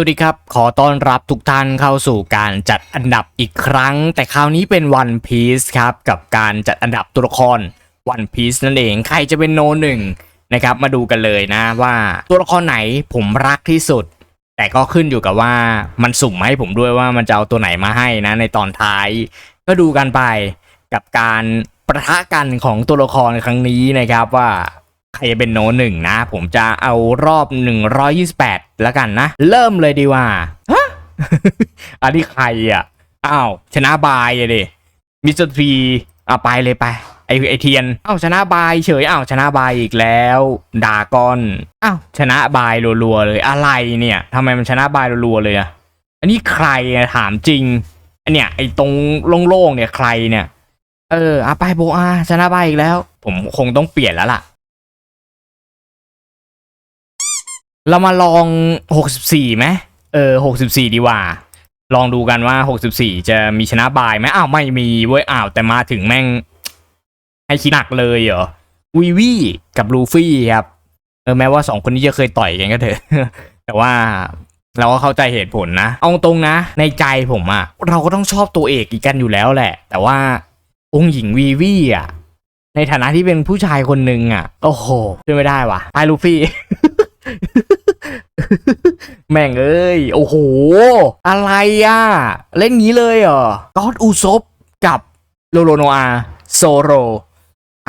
วัสดีครับ ขอต้อนรับทุกท่านเข้าสู่การจัดอันดับอีกครั้ง แต่คราวนี้เป็น One Piece ครับ กับการจัดอันดับตัวละคร One Piece นั่นเองใครจะเป็นโนหนึ่งนะครับ มาดูกันเลยนะว่าตัวละครไหนผมรักที่สุด แต่ก็ขึ้นอยู่กับว่ามันสุ่มมให้ผมด้วยว่ามันจะเอาตัวไหนมาให้นะ ในตอนท้าย ก็ดูกันไปกับการประทะกันของตัวละครครั้งนี้นะครับว่า ใครจะเป็นโนหนึ่งนะ ผมจะเอารอบ 128 แล้วกันนะ เริ่มเลยดีว่าฮะอันนี้ใครอะ อ้าว ชนะบายอะดิมิสเตอร์ทีเอาไปเลยไปไอไอเทียนอ้าวชนะบายเฉยอ้าวชนะบายอีกแล้วดากอนอ้าวชนะบายรัวๆเลยอะไรเนี่ยทำไมมันชนะบายรัวๆเลยอะอันนี้ใครถามจริงอันเนี้ยไอตรงโล่งๆเนี่ยใครเนี่ย เอออาไปโบอาชนะบายอีกแล้ว ผมคงต้องเปลี่ยนแล้วล่ะ เรามาลอง 64ไหมเออ 64 ดีกว่า ลองดูกันว่า 64 จะมีชนะบายไหมอ้าว ไม่มีเว้ย อ้าว แต่มาถึงแม่ง ให้คิดหนักเลยเหรอ วีวีกับลูฟี่ครับ เออ แม้ว่าสองคนนี้จะเคยต่อยกันก็เถอะ แต่ว่าเราก็เข้าใจเหตุผลนะ เอาตรงนะ ในใจผมอะเราก็ต้องชอบตัวเอกอีกกันอยู่แล้วแหละ แต่ว่าองค์หญิงวีวีอะในฐานะที่เป็นผู้ชายคนหนึ่งอะโอ้โหช่วยไม่ได้ว่ะไปลูฟี่ แม่งเอ้ย โอ้โห อะไรอะ เล่นงี้เลยเหรอกอดอูซบกับโลโลโนอาโซโร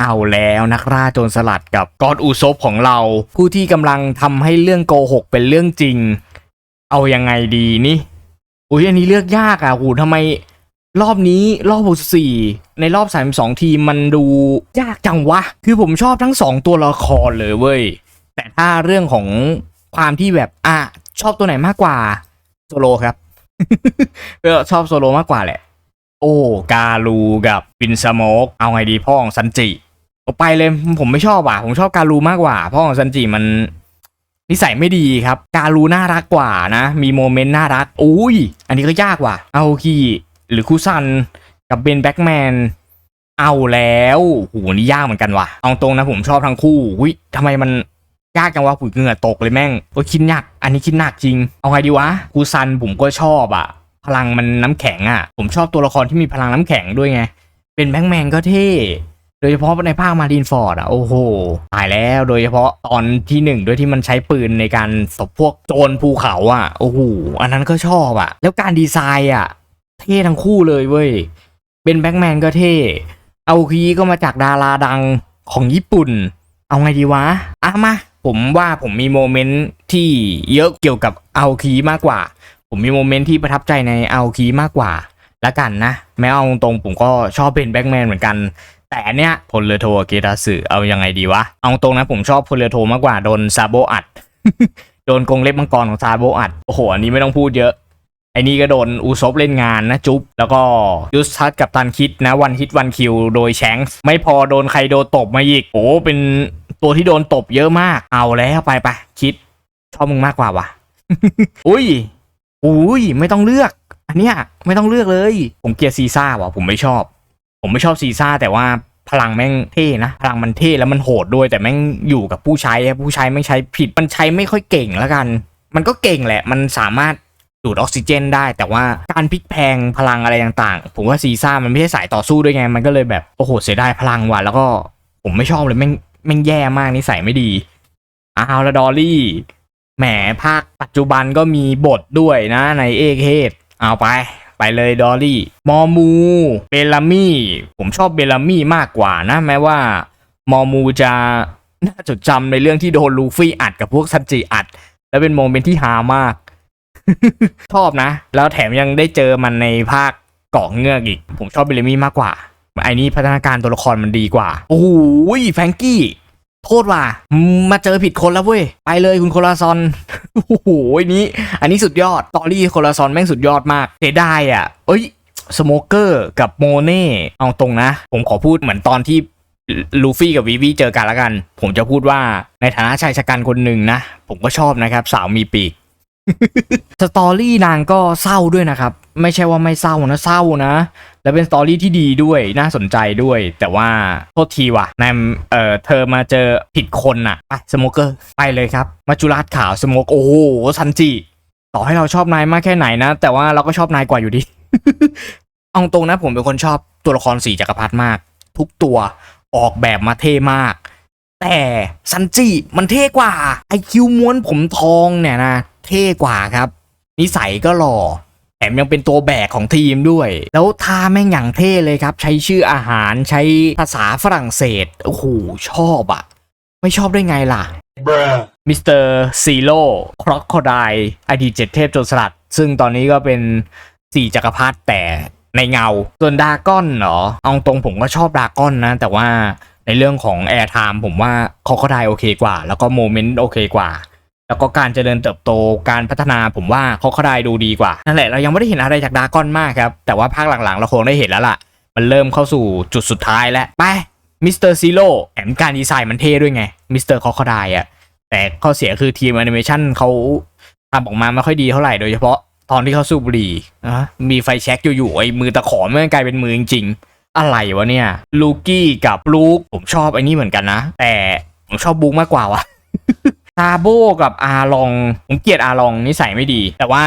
เอาแล้วนักล่าโจรสลัดกับกอดอูซบของเรา ผู้ที่กำลังทำให้เรื่องโกหกเป็นเรื่องจริง เอายังไงดีนี่อุ้ยอันนี้เลือกยากอะโหทำไม รอบนี้รอบ64ในรอบ32ทีมมันดูยากจังวะ คือผมชอบทั้งสองตัวละครเลยเว้ย แต่ถ้าเรื่องของ ความที่แบบอะชอบตัวไหนมากกว่าโซโลครับก็ชอบโซโลมากกว่าแหละ โอ้กาลูกับปินสโมกเอาไงดีพ่อของซันจิเอาไปเลยผมไม่ชอบอะผมชอบกาลูมากกว่า พ่อของซันจิมันนิสัยไม่ดีครับ การูน่ารักกว่านะ มีโมเมนต์น่ารักอุ้ย อันนี้ก็ยากว่ะเอาคีหรือคูซันกับเบนแบ็กแมนเอาแล้วโหนี่ยากเหมือนกันว่ะ เอาตรงนะผมชอบทั้งคู่อุ้ยทำไมมัน ยากจังวะผุยเหงื่อตกเลยแม่งโอ้คิดหนัก อันนี้คิดหนักจริง เอาไงดีวะคูซันผมก็ชอบอะ พลังมันน้ำแข็งอะ ผมชอบตัวละครที่มีพลังน้ำแข็งด้วยไง เป็นแบ็กแมนก็เท่ โดยเฉพาะในภาคมารินฟอร์ดอะ โอ้โห ตายแล้ว โดยเฉพาะตอนที่หนึ่งด้วยที่มันใช้ปืนในการตบพวกโจรภูเขาอะ โอ้โห อันนั้นก็ชอบอะ แล้วการดีไซน์อะ เท่ทั้งคู่เลยเว้ย เป็นแบ็กแมนก็เท่ เอาคีก็มาจากดาราดังของญี่ปุ่น เอาไงดีวะ อะมา ผมว่าผมมีโมเมนต์ที่เยอะเกี่ยวกับเอาคีมากกว่า ผมมีโมเมนต์ที่ประทับใจในเอาคีมากกว่าละกันนะ แม้เอาตรงผมก็ชอบเป็นแบ็กแมนเหมือนกัน แต่อันเนี้ยพลเรือโทเกตาสึเอายังไงดีวะ เอาตรงนะผมชอบพลเรือโทมากกว่าโดนซาโบอัด โดนกงเล็บมังกรของซาโบอัด โอ้โห อันนี้ไม่ต้องพูดเยอะไอ้นี่ก็โดนอูซบเล่นงานนะจุ๊บ แล้วก็ยูสทัสกับตันคิดนะวันฮิตวันคิวโดยแชงส์ไม่พอโดนใครโดนตบมาอีก โอ้เป็น ตัวที่โดนตบเยอะมาก เอาแล้วไปไปคิดชอบมึงมากกว่าวะอุ้ยอุ้ยไม่ต้องเลือก อันเนี้ยไม่ต้องเลือกเลย ผมเกลียดซีซ่าว่ะผมไม่ชอบ ผมไม่ชอบซีซ่าแต่ว่าพลังแม่งเท่นะ พลังมันเท่แล้วมันโหดด้วย แต่แม่งอยู่กับผู้ใช้ผู้ใช้ไม่งใช้ผิดมันใช้ไม่ค่อยเก่งแล้วกัน มันก็เก่งแหละ มันสามารถดูดออกซิเจนได้ แต่ว่าการพลิกแพงพลังอะไรต่างๆ ผมว่าซีซ่ามันไม่ใช่สายต่อสู้ด้วยไง มันก็เลยแบบ โอ้โหเสียดายพลังว่ะแล้วก็ผมไม่ชอบเลยแม่ง ม่งแย่มากนิสัยไม่ดีอ้าวแล้วดอลลี่แหมภาคปัจจุบันก็มีบทด้วยนะในเอกเฮดเอาไป ไปเลยดอลลี่ มอมู เบลามี่ ผมชอบเบลามี่มากกว่านะ แม้ว่า มอมูจะน่าจดจำในเรื่องที่โดนลูฟี่อัดกับพวกซันจิอัด แล้วเป็นโมเมนต์ที่ฮามาก ชอบนะ แล้วแถมยังได้เจอมันในภาคเกาะเงือกอีก ผมชอบเบลามี่มากกว่า ไอ้นี่พัฒนาการตัวละครมันดีกว่า โอ้โหแฟงกี้โทษว่ะมาเจอผิดคนแล้วเว้ย ไปเลยคุณโคลาซอน โอ้โหอันนี้ อันนี้สุดยอด ตอรี่โคลาซอนแม่งสุดยอดมากเสียดายอะ เอ้ย สโมเกอร์กับโมเน่ เอาตรงนะ ผมขอพูดเหมือนตอนที่ลูฟี่กับวีวีเจอกันละกัน ผมจะพูดว่าในฐานะชายชะกันคนหนึ่งนะ ผมก็ชอบนะครับ สาวมีปีก สตอรี่นางก็เศร้าด้วยนะครับ ไม่ใช่ว่าไม่เศร้านะเศร้านะ และเป็นสตอรี่ที่ดีด้วยน่าสนใจด้วย แต่ว่าโทษทีว่ะนายเอ่อเธอมาเจอผิดคนน่ะไปสโมเกอร์ไปเลยครับมาจุราชขาวสโมกโอ้โหซันจิต่อให้เราชอบนายมากแค่ไหนนะ แต่ว่าเราก็ชอบนายกว่าอยู่ดีเอาตรงนะผมเป็นคนชอบตัวละครสีจักรพรรดิมาก ทุกตัวออกแบบมาเท่มาก แต่ซันจิมันเท่กว่าไอคิวม้วนผมทองเนี่ยนะ เท่กว่าครับ นิสัยก็หล่อแถมยังเป็นตัวแบกของทีมด้วย แล้วท่าแม่งอย่างเท่เลยครับ ใช้ชื่ออาหารใช้ภาษาฝรั่งเศสโอ้โหชอบอะไม่ชอบได้ไงล่ะ Bruh. มิสเตอร์ซีโร่ครอกโคไดอดีตเจ็ดเทพโจรสลัด ซึ่งตอนนี้ก็เป็นสี่จักรพรรดิแต่ในเงา ส่วนดากอนเหรอเอาตรงผมก็ชอบดากอนนะ แต่ว่าในเรื่องของแอร์ไทม์ผมว่าครอกโคไดโอเคกว่า แล้วก็โมเมนต์โอเคกว่า แล้วก็การเจริญเติบโตการพัฒนาผมว่าครอกโคไดดูดีกว่า นั่นแหละเรายังไม่ได้เห็นอะไรจากดากอนมากครับ แต่ว่าภาคหลังๆ เราคงได้เห็นแล้วล่ะ มันเริ่มเข้าสู่จุดสุดท้ายแล้ว ไปมิสเตอร์ซีโร่แถมการดีไซน์มันเท่ด้วยไงมิสเตอร์ครอกโคไดอะแต่ข้อเสียคือทีมแอนิเมชันเขาทำออกมาไม่ค่อยดีเท่าไหร่โดยเฉพาะตอนที่เขาสูบบุหรี่นะมีไฟแช็กอยู่ๆไอ้มือตะขอมันกลายเป็นมือจริงๆอะไรวะเนี่ยลูกี้กับลูกผมชอบไอ้นี่เหมือนกันนะ แต่ผมชอบบุ๊กมากกว่าวะ ซาโบกับอาลอง ผมเกลียดอาลองนิสัยไม่ดี แต่ว่า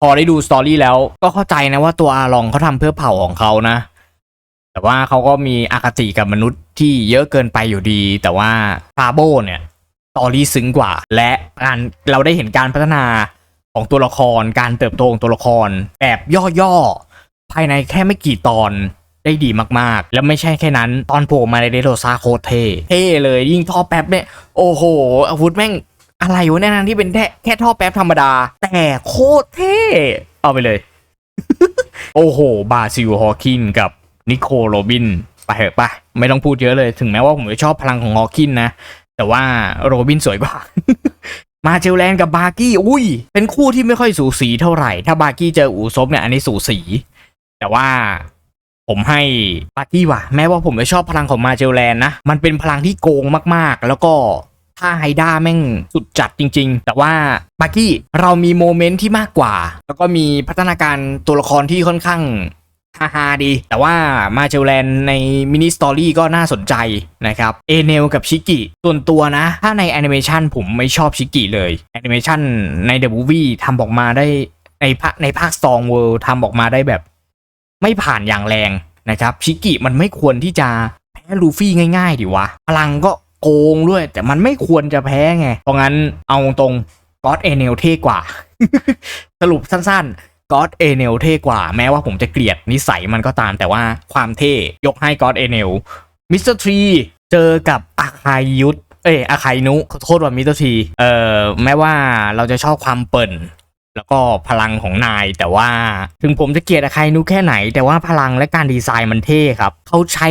พอได้ดูสตอรี่แล้วก็เข้าใจนะว่าตัวอาลองเขาทำเพื่อเผ่าของเขานะ แต่ว่าเขาก็มีอคติกับมนุษย์ที่เยอะเกินไปอยู่ดี แต่ว่าซาโบเนี่ยสตอรี่ซึ้งกว่า และการเราได้เห็นการพัฒนาของตัวละครการเติบโตของตัวละครแบบย่อๆภายในแค่ไม่กี่ตอน ได้ดีมากๆ แล้วไม่ใช่แค่นั้น ตอนโผล่มาในเดโรซาโคตรเท่เท่เลยยิ่งท่อแป๊บเนี่ย โอ้โห อาวุธแม่งอะไรวะเนี่ยนที่เป็นแค่แค่ท่อแป๊บธรรมดา แต่โคตรเท่ เอาไปเลย โอ้โห บาซิลฮอคินกับนิโคลโรบิน ไปเถอะไปไม่ต้องพูดเยอะเลยถึงแม้ว่าผมจะชอบพลังของฮอคินนะ แต่ว่าโรบินสวยกว่ามาเจลแลนกับบาร์กี้ อุ้ย เป็นคู่ที่ไม่ค่อยสูสีเท่าไหร่ ถ้าบาร์กี้เจออูซบเนี่ยอันนี้สูสี แต่ว่า ผมให้บาร์กี้ว่ะ แม้ว่าผมไม่ชอบพลังของมาเจลแลนนะ มันเป็นพลังที่โกงมากๆ แล้วก็ถ้าไฮด้าแม่งสุดจัดจริง ๆ แต่ว่าบาร์กี้เรามีโมเมนต์ที่มากกว่า แล้วก็มีพัฒนาการตัวละครที่ค่อนข้างฮาฮาดี แต่ว่ามาเจลแลนในมินิสตอรี่ก็น่าสนใจนะครับ เอเนลกับชิกิ ส่วนตัวนะ ถ้าในแอนิเมชันผมไม่ชอบชิกิเลยแอนิเมชันในเดอะมูวี่ทำออกมาได้ในภาคในภาค Storm World ทำออกมาได้แบบ ไม่ผ่านอย่างแรงนะครับชิกิมันไม่ควรที่จะแพ้ลูฟี่ง่ายๆดิวะพลังก็โกงด้วย แต่มันไม่ควรจะแพ้ไง เพราะงั้นเอาตรงก็อดเอเนลเท่กว่า สรุปสั้นๆก็อดเอเนลเท่กว่า แม้ว่าผมจะเกลียดนิสัยมันก็ตามแต่ว่าความเท่ยกให้ก็อดเอเนลมิสเตอร์ทรีเจอกับอาคายยุทธเอ้ยอาคายนุขอโทษว่ามิสเตอร์ทรีเอ่อแม้ว่าเราจะชอบความเปิ่น แล้วก็พลังของนาย แต่ว่าถึงผมจะเกลียดใครนุแค่ไหน แต่ว่าพลังและการดีไซน์มันเท่ครับ เขาใช้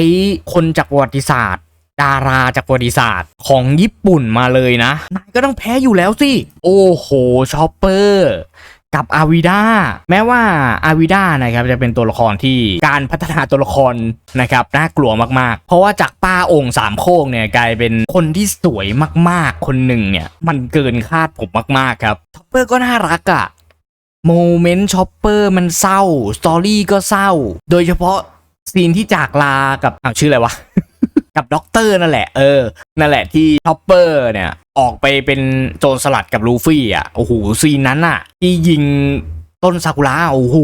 คนจากประวัติศาสตร์ ดาราจากประวัติศาสตร์ ของญี่ปุ่นมาเลยนะ นายก็ต้องแพ้อยู่แล้วสิ โอ้โหชอปเปอร์ กับอาวิด้าแม้ว่าอาวิด้านะครับจะเป็นตัวละครที่การพัฒนาตัวละครนะครับน่ากลัวมากๆ เพราะว่าจากป้าองค์สามโคกเนี่ยกลายเป็นคนที่สวยมากๆ คนหนึ่งเนี่ยมันเกินคาดผมมากๆครับชอปเปอร์ก็น่ารักอะโมเมนต์ช็อปเปอร์มันเศร้าสตอรี่ก็เศร้า โดยเฉพาะซีนที่จากลากับอ้าวชื่ออะไรวะกับด็อกเตอร์นั่นแหละเออนั่นแหละที่ชอปเปอร์เนี่ย ออกไปเป็นโจรสลัดกับลูฟี่อะโอ้โหซีนนั้นอะ ที่ยิงต้นซากุระโอ้โห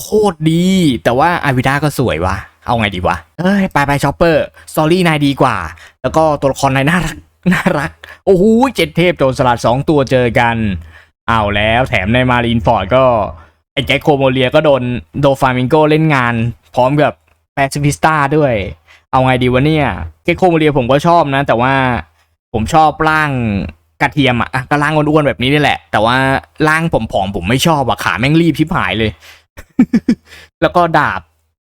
โคตรดี แต่ว่าอาวิด้าก็สวยวะเอาไงดีวะเอ้ยไปไปชอปเปอร์สตอรี่นายดีกว่า แล้วก็ตัวละครนายน่ารักน่ารัก โอ้โหเจ็ดเทพโจรสลัดสองตัวเจอกันเอาแล้วแถมในมารีนฟอร์ดก็ ไอ้แจ็คโคโมเลียก็โดนโดฟามิงโกเล่นงาน พร้อมกับแปซิฟิสตาด้วย เอาไงดีวะเนี่ยเกคโคโมเลียผมก็ชอบนะ แต่ว่า ผมชอบร่างกระเทียมอะก็ร่างอ้วนๆแบบนี้นี่แหละ แต่ว่าร่างผมผอมผมไม่ชอบอะขาแม่งรีบชิบหายเลย แล้วก็ดาบ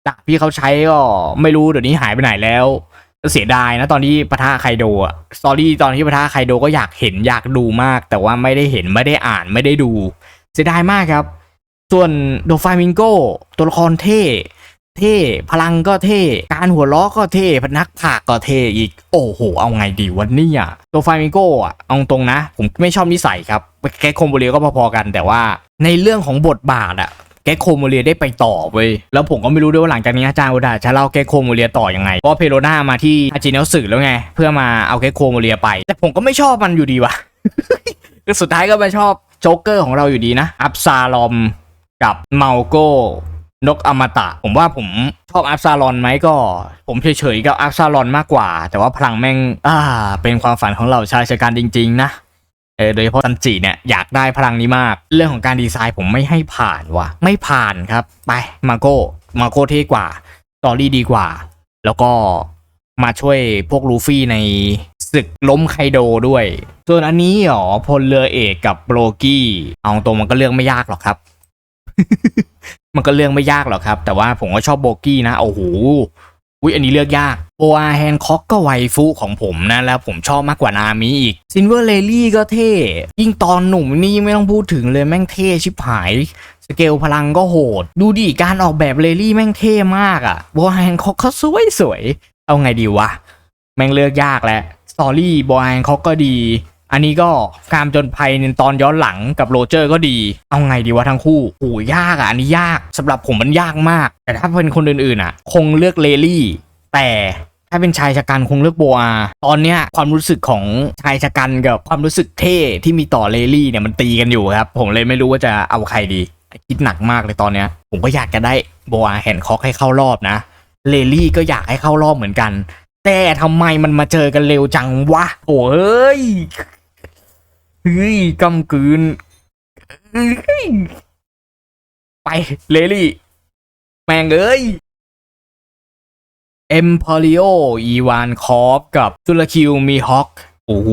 ดาบที่เขาใช้ก็ไม่รู้เดี๋ยวนี้หายไปไหนแล้วเสียดายนะตอนที่ปะทะไคโดอะสตอรี่ตอนที่ปะทะไคโดก็อยากเห็นอยากดูมาก แต่ว่าไม่ได้เห็นไม่ได้อ่านไม่ได้ดู เสียดายมากครับ ส่วนโดฟามิงโกตัวละครเท่ เท่ พลังก็เท่ การหัวล้อก็เท่ พนักผากก็เท่อีก โอ้โห เอาไงดีวันนี้อะตัวไฟมิโก้อะ เอาตรงนะ ผมไม่ชอบนิสัยครับ แก๊กโคโมเรียก็พอๆกัน แต่ว่าในเรื่องของบทบาทอะแกโคโมเรียได้ไปต่อเว้ย แล้วผมก็ไม่รู้ด้วยว่าหลังจากนี้อาจารย์โอดาจะเล่าแกโคโมเรียต่อยังไงเพราะเพโรนามาที่ฮาจิเนลสึแล้วไง เพื่อมาเอาแกโคโมเรียไป แต่ผมก็ไม่ชอบมันอยู่ดีว่ะสุดท้ายก็มาชอบโจ๊กเกอร์ของเราอยู่ดีนะ อับซาลอมกับเมาโก นกอมตะ ผมว่าผมชอบอับซาลอนไหมก็ ผมเฉยๆกับอับซาลอนมากกว่า แต่ว่าพลังแม่งอ่าเป็นความฝันของเราชายชะกันจริง ๆ นะเออโดยเฉพาะซันจิเนี่ยอยากได้พลังนี้มาก เรื่องของการดีไซน์ผมไม่ให้ผ่านว่ะ ไม่ผ่านครับ ไปมาโก้มาโก้เท่กว่าสตอรี่ดีกว่า แล้วก็มาช่วยพวกลูฟี่ในศึกล้มไคโดด้วย ส่วนอันนี้หรอพลเรือเอกกับโบรกี้ เอาตรงมันก็เรื่องไม่ยากหรอกครับ มันก็เรื่องไม่ยากหรอกครับ แต่ว่าผมก็ชอบโบกี้นะโอ้โหอุ้ยอันนี้เลือกยากโบอาแฮนค็อกก็ไวฟุของผมนะ แล้วผมชอบมากกว่านามิอีกซินเวอร์เลลี่ก็เท่ ยิ่งตอนหนุ่มนี่ไม่ต้องพูดถึงเลยแม่งเท่ชิบหาย สเกลพลังก็โหด ดูดิการออกแบบเลลี่แม่งเท่มากอะโบอาแฮนค็อกเขาสวยสวยเอาไงดีวะ แม่งเลือกยากแหละสตอรี่โบอาแฮนค็อกก็ดี อันนี้ก็การจนภัยในตอนย้อนหลังกับโรเจอร์ก็ดี เอาไงดีวะทั้งคู่โอ้ยากอะอันนี้ยากสำหรับผมมันยากมาก แต่ถ้าเป็นคนอื่นๆอะ คงเลือกเลลี่ แต่ถ้าเป็นชายชะกันคงเลือกโบอาตอนเนี้ยความรู้สึกของชายชะกันกับความรู้สึกเท่ที่มีต่อเลลี่เนี่ยมันตีกันอยู่ครับ ผมเลยไม่รู้ว่าจะเอาใครดี คิดหนักมากเลยตอนเนี้ย ผมก็อยากจะได้โบอาแฮนคอกให้เข้ารอบนะเลลี่ก็อยากให้เข้ารอบเหมือนกัน แต่ทำไมมันมาเจอกันเร็วจังวะ โอ้ย เฮ้ยกำกืนไป เลลี่ แม่งเอ้ยเอ็มพอริโออีวานคอฟกับตุลคิวมีฮอคโอ้โห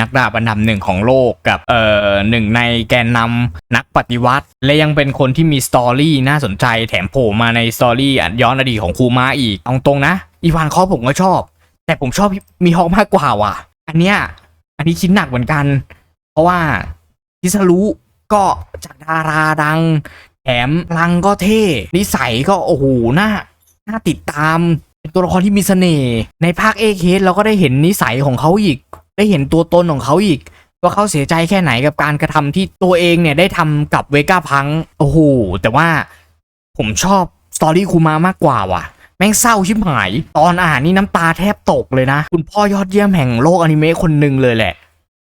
นักดาบอันดับหนึ่งของโลกกับเอ่อหนึ่งในแกนนำนักปฏิวัติ และยังเป็นคนที่มีสตอรี่น่าสนใจแถมโผล่มาในสตอรี่อันย้อนอดีตของคูมาอีกเอาตรงนะ อีวานคอฟผมก็ชอบ แต่ผมชอบมีฮอคมากกว่าว่ะ อันเนี้ยอันนี้คิดหนักเหมือนกัน เพราะว่าพิซารุก็จากดาราดัง แถมพลังก็เท่ นิสัยก็โอ้โหน่าน่าติดตาม เป็นตัวละครที่มีเสน่ห์ในภาคเอเคสเราก็ได้เห็นนิสัยของเขาอีก ได้เห็นตัวตนของเขาอีกว่าเขาเสียใจแค่ไหนกับการกระทำที่ตัวเองเนี่ยได้ทำกับเวก้าพังโอ้โหแต่ว่าผมชอบสตอรี่คูมามากกว่าว่ะ แม่งเศร้าชิบหาย ตอนอ่านนี่น้ำตาแทบตกเลยนะ คุณพ่อยอดเยี่ยมแห่งโลกอนิเมะคนหนึ่งเลยแหละ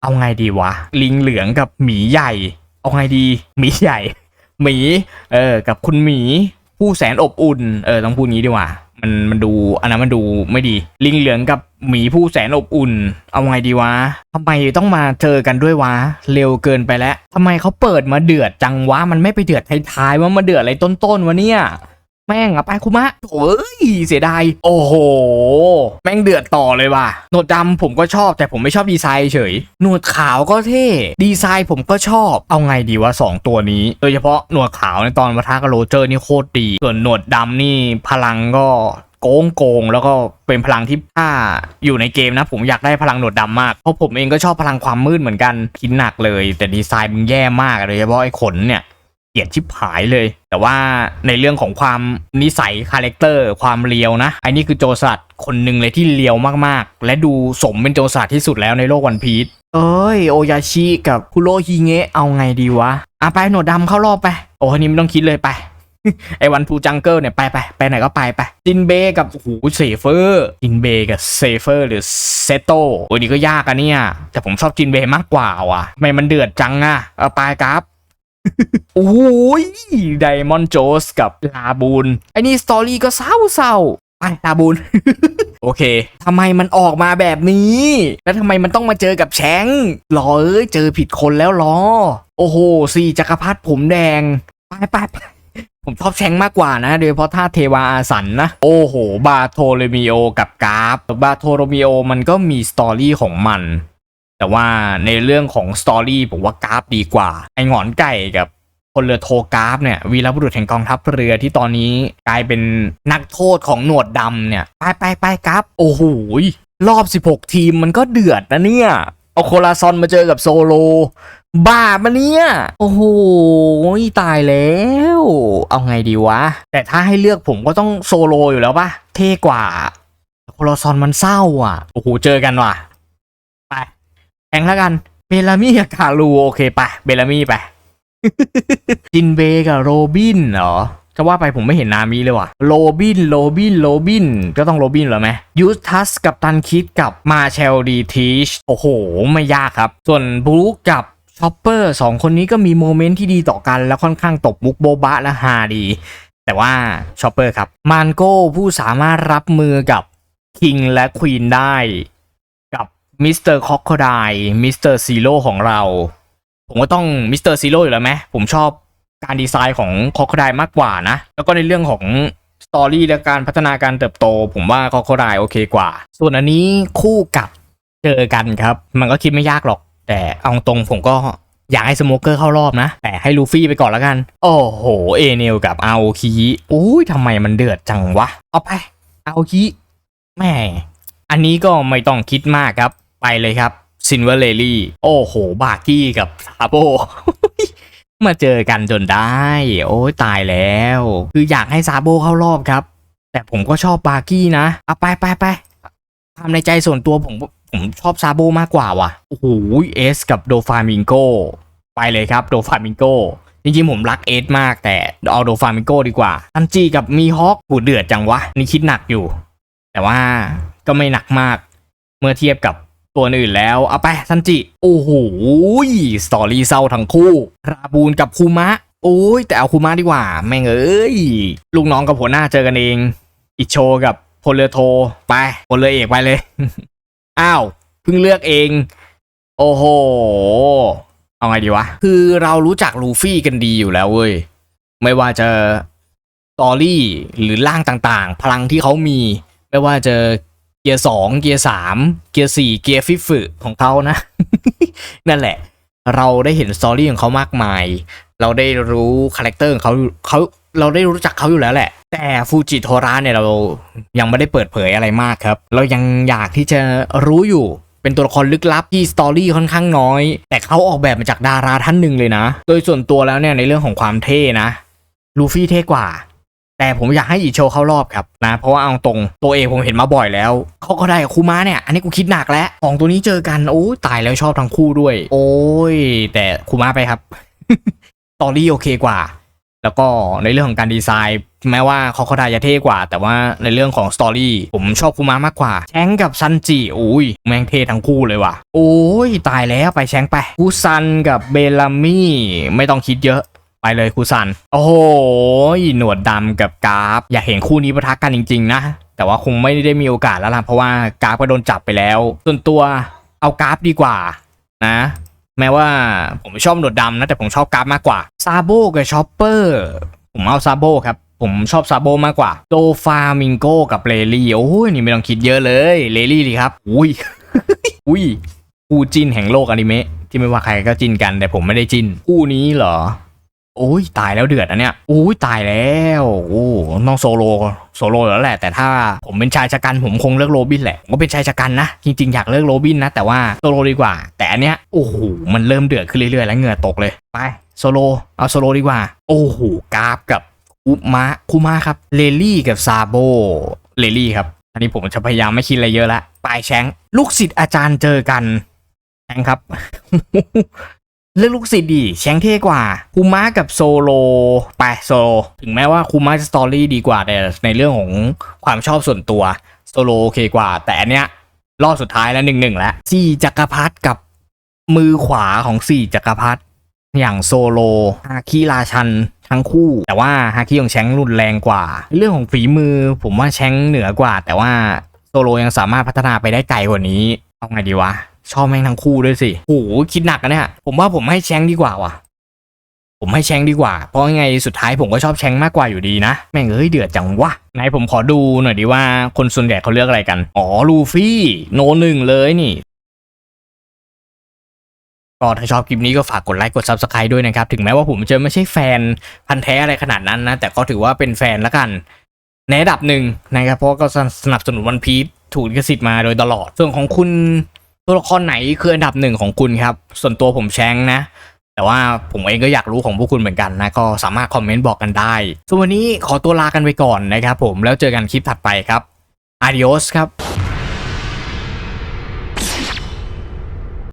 เอาไงดีวะ ลิงเหลืองกับหมีใหญ่ เอาไงดี หมีใหญ่ หมี เออ กับคุณหมี ผู้แสนอบอุ่น เออ ต้องพูดงี้ดีกว่า มัน มันดู อันนั้นมันดูไม่ดี ลิงเหลืองกับหมีผู้แสนอบอุ่น เอาไงดีวะทำไมต้องมาเจอกันด้วยวะ เร็วเกินไปแล้วทำไมเขาเปิดมาเดือดจังวะ มันไม่ไปเดือดท้ายๆว่ามาเดือดอะไรต้นๆวะเนี่ย แม่งอะไปคุมะโถ่เอ้ยเสียดาย โอ้โห แม่งเดือดต่อเลยว่ะ หนวดดำผมก็ชอบแต่ผมไม่ชอบดีไซน์เฉย หนวดขาวก็เท่ ดีไซน์ผมก็ชอบ เอาไงดีวะสองตัวนี้ โดยเฉพาะหนวดขาวในตอนวัทากับโรเจอร์นี่โคตรดี ส่วนหนวดดำนี่พลังก็โกงโกงแล้วก็เป็นพลังที่ถ้าอยู่ในเกมนะ ผมอยากได้พลังหนวดดำมาก เพราะผมเองก็ชอบพลังความมืดเหมือนกันคิดหนักเลย แต่ดีไซน์มึงแย่มากอะโดยเฉพาะไอ้ขนเนี่ย เกลียดชิบหายเลย แต่ว่าในเรื่องของความนิสัยคาแรคเตอร์ความเลียวนะไอ้นี่คือโจรสลัดคนหนึ่งเลยที่เลียวมากๆ และดูสมเป็นโจรสลัดที่สุดแล้วในโลกวันพีชเอ้ยโอยาชิกับคุโรฮิเงะเอาไงดีวะอะไปหนวดดำเข้ารอบไป โอ้นี้ไม่ต้องคิดเลยไปไอวันทูจังเกิลเนี่ย ไปไปไปไหนก็ไปไปจินเบกับโอ้โหเซเฟอร์จินเบกับเซเฟอร์หรือเซโตโอ้ยนี่ก็ยากอะเนี่ย แต่ผมชอบจินเบมากกว่าว่ะไม่มันเดือดจังอะเอาไปครับ โอ้ยไดมอนด์โจสกับลาบูนไอ้นี่สตอรี่ก็เศร้าเศร้าๆไปลาบูนโอเคทำไมมันออกมาแบบนี้ แล้วทำไมมันต้องมาเจอกับแชงค์หรอเอ้ยเจอผิดคนแล้วหรอ โอ้โหสี่จักรพรรดิผมแดง ไปไปไปผมชอบแชงค์มากกว่านะ โดยเฉพาะท่าเทวาอาสันนะ โอ้โห บาโทโรมิโอกับกราฟ บาโทโรมิโอมันก็มีสตอรี่ของมัน แต่ว่าในเรื่องของสตอรี่ผมว่ากราฟดีกว่า ไอหงอนไก่กับพลเรือโทกราฟเนี่ยวีรบุรุษแห่งกองทัพเรือที่ตอนนี้กลายเป็นนักโทษของหนวดดำเนี่ยไปไปไปกราฟ โอ้โหรอบ 16 ทีมมันก็เดือดนะเนี่ย เอาโคลาซอนมาเจอกับโซโล บ้าปะเนี่ย โอ้โหตายแล้ว เอาไงดีวะ แต่ถ้าให้เลือกผมก็ต้องโซโลอยู่แล้วปะเท่กว่า โคลาซอนมันเศร้าอะ โอ้โห เจอกันว่ะ แข่งแล้วกันเบลามี่กับคารูโอเคไปเบลามี่ไปจินเบกับโรบินเหรอจะว่าไปผมไม่เห็นนามิเลยว่ะโรบินโรบินโรบินก็ต้องโรบินเหรอไหมยูทัสกับตันคิดกับมาเชลดีทีชโอ้โห ไม่ยากครับ ส่วนบรูกับชอปเปอร์สองคนนี้ก็มีโมเมนต์ที่ดีต่อกัน แล้วค่อนข้างตบมุกโบบะและฮาดี แต่ว่าชอปเปอร์ครับมานโก้ผู้สามารถรับมือกับคิงและควีนได้ มิสเตอร์คอกโคไดมิสเตอร์ซีโร่ของเรา ผมก็ต้องมิสเตอร์ซีโร่อยู่แล้วไหมผมชอบการดีไซน์ของคอกโคไดมากกว่านะ แล้วก็ในเรื่องของสตอรี่และการพัฒนาการเติบโต ผมว่าคอกโคไดโอเคกว่า ส่วนอันนี้คู่กับเจอกันครับ มันก็คิดไม่ยากหรอก แต่เอาตรงผมก็อยากให้สโมเกอร์เข้ารอบนะ แต่ให้ลูฟี่ไปก่อนแล้วกัน โอ้โห เอเนลกับอาโอคิอุ้ยทำไมมันเดือดจังวะ เอาไปอาโอคิแม่ อันนี้ก็ไม่ต้องคิดมากครับ ไปเลยครับซินเวอร์เลลี่โอ้โห บากี้กับซาโบมาเจอกันจนได้ โอ้ยตายแล้ว คืออยากให้ซาโบเข้ารอบครับ แต่ผมก็ชอบบากี้นะเอาไปไปไปความในใจส่วนตัวผมผมชอบซาโบมากกว่าว่ะโอ้โหเอสกับโดฟามิงโกไปเลยครับโดฟามิงโกจริงๆผมรักเอสมากแต่เอาโดฟามิงโกดีกว่าทันจีกับมีฮอคหูเดือดจังวะ นี่คิดหนักอยู่ แต่ว่าก็ไม่หนักมาก เมื่อเทียบกับ ตัวอื่นแล้วเอาไปซันจิ โอ้โหสตอรี่เศร้าทั้งคู่ราบูนกับคูมะ โอ้ย แต่เอาคูมะดีกว่า แม่งเอ้ย ลูกน้องกับหัวหน้าเจอกันเอง อิโชกับพลเรือโท ไปพลเรือเอกไปเลย อ้าว เพิ่งเลือกเอง โอ้โห เอาไงดีวะ คือเรารู้จักลูฟี่กันดีอยู่แล้วเว้ย ไม่ว่าจะสตอรี่หรือร่างต่างๆ พลังที่เขามี ไม่ว่าจะ เกียร์สองเกียร์สามเกียร์สี่เกียร์ฟิฟของเขานะ นั่นแหละ เราได้เห็นสตอรี่ของเขามากมาย เราได้รู้คาแรคเตอร์ของเขาเขาเราได้รู้จักเขาอยู่แล้วแหละ แต่ฟูจิโทระเนี่ยเรายังไม่ได้เปิดเผยอะไรมากครับ เรายังอยากที่จะรู้อยู่เป็นตัวละครลึกลับที่สตอรี่ค่อนข้างน้อย แต่เขาออกแบบมาจากดาราท่านหนึ่งเลยนะ โดยส่วนตัวแล้วเนี่ยในเรื่องของความเท่นะลูฟี่เท่กว่า แต่ผมอยากให้อีโชเข้ารอบครับนะเพราะว่าเอาตรงตัวเองผมเห็นมาบ่อยแล้วเขาก็ได้กับคูมาเนี่ย อันนี้กูคิดหนักแล้วสองตัวนี้เจอกันโอ้ตายแล้วชอบทั้งคู่ด้วย โอ้ย แต่คูมาไปครับตอรี่โอเคกว่า แล้วก็ในเรื่องของการดีไซน์แม้ว่าเขาเขาได้จะเท่กว่า แต่ว่าในเรื่องของสตอรี่ผมชอบคูมามากกว่าแชงกับซันจิอุ้ยแม่งเท่ทั้งคู่เลยว่ะ โอ้ยตายแล้วไปแชงไปคูซันกับเบลามี่ไม่ต้องคิดเยอะ ไปเลยครูซัน โอ้โหหนวดดำกับกราฟ อยากเห็นคู่นี้ปะทะกันจริง ๆ นะ แต่ว่าคงไม่ได้มีโอกาสแล้วล่ะเพราะว่ากราฟก็โดนจับไปแล้ว ส่วนตัวเอากราฟดีกว่านะ แม้ว่าผมชอบหนวดดำนะแต่ผมชอบกราฟมากกว่าซาโบกับชอปเปอร์ผมเอาซาโบครับผมชอบซาโบมากกว่าโดฟามิงโกกับเลลี่โอ้ยนี่ไม่ต้องคิดเยอะเลยเลลี่ดีครับอุ้ยอุ้ยคู่จินแห่งโลกอนิเมะที่ไม่ว่าใครก็จินกันแต่ผมไม่ได้จินคู่นี้เหรอ โอ้ยตายแล้วเดือดนะเนี่ยโอ้ยตายแล้วโอ้ต้องโซโลโซโลแล้วแหละแต่ถ้าผมเป็นชายชะกันผมคงเลือกโรบินแหละผมเป็นชายชะกันนะ จริงๆอยากเลือกโรบินนะ แต่ว่าโซโลดีกว่า แต่อันเนี้ยโอ้โหมันเริ่มเดือดขึ้นเรื่อยๆแล้วเหงื่อตกเลยไปโซโลเอาโซโลดีกว่า โอ้โหกราฟกับคุมะคุมะครับเลลี่กับซาโบเลลี่ครับ อันนี้ผมจะพยายามไม่คิดอะไรเยอะละปลายแชงลูกศิษย์อาจารย์เจอกันแชงครับ เลือกลูกศิษย์ดีแชงเท่กว่าคูมากับโซโลไปโซโลถึงแม้ว่าคูมาจะสตอรี่ดีกว่าแต่ในเรื่องของความชอบส่วนตัวโซโลโอเคกว่า แต่อันเนี้ยรอบสุดท้ายแล้วหนึ่งหนึ่งแล้วสี่จักรพรรดิกับมือขวาของสี่จักรพรรดิอย่างโซโลฮาคิราชันทั้งคู่ แต่ว่าฮาคิของแชงรุนแรงกว่า เรื่องของฝีมือผมว่าแชงเหนือกว่า แต่ว่าโซโลยังสามารถพัฒนาไปได้ไกลกว่านี้เอาไงดีวะ ชอบแม่งทั้งคู่ด้วยสิโหคิดหนักนะเนี่ยผมว่าผมให้แชงดีกว่าว่ะ ผมให้แชงดีกว่า เพราะไงสุดท้ายผมก็ชอบแชงมากกว่าอยู่ดีนะ แม่งเอ้ยเดือดจังวะไหนผมขอดูหน่อยดีว่าคนส่วนใหญ่เขาเลือกอะไรกัน อ๋อลูฟี่โนหนึ่งเลยนี่ก็ถ้าชอบคลิปนี้ก็ฝากกดไลค์กด Subscribe ด้วยนะครับ ถึงแม้ว่าผมจะไม่ใช่แฟนพันธ์แท้อะไรขนาดนั้นนะ แต่ก็ถือว่าเป็นแฟนละกัน ในระดับหนึ่งนะครับ เพราะก็สนับสนุนวันพี e ถูกลิขสิทธิ์มาโดยตลอด ส่วนของคุณ ตัวละครไหนคืออันดับหนึ่งของคุณครับ ส่วนตัวผมแชงนะ แต่ว่าผมเองก็อยากรู้ของพวกคุณเหมือนกันนะ ก็สามารถคอมเมนต์บอกกันได้ส่วนวันนี้ขอตัวลากันไปก่อนนะครับผมแล้วเจอกันคลิปถัดไปครับอาดิ os ครับ